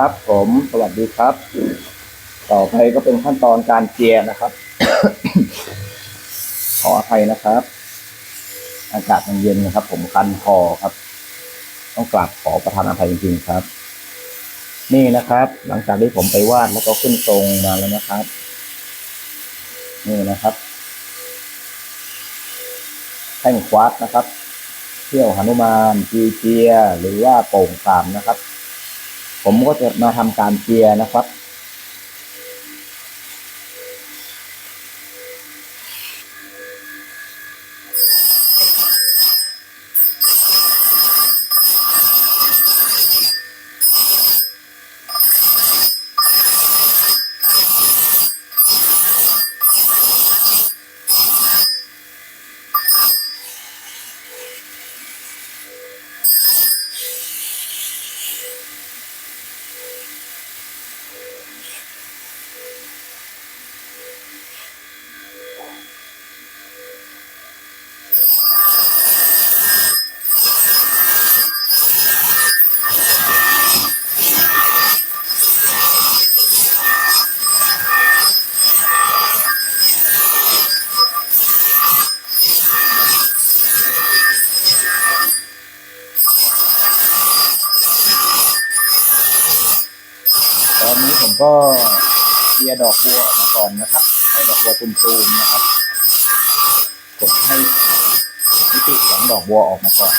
ครับผมสวัสดีครับ ต่อไปก็เป็นขั้นตอนการเจียนะครับ ขออภัยนะครับ อากาศมันเย็นนะครับ ผมคันคอครับ ต้องกราบขอประทานอภัยจริงๆครับ นี่นะครับ หลังจากที่ผมไปวาดแล้วก็ขึ้นทรงมาแล้วนะครับ นี่นะครับแท่งควาดนะครับเที่ยวหนุมานจีเจีย หรือว่าโป่งสามนะครับ ผมก็จะมาทำการเจียนะครับ ผมก็เจียดอกบัวออกมาก่อนนะครับ ให้ดอกบัวตุมๆนะครับ กดให้มิติของดอกบัวออกมาก่อน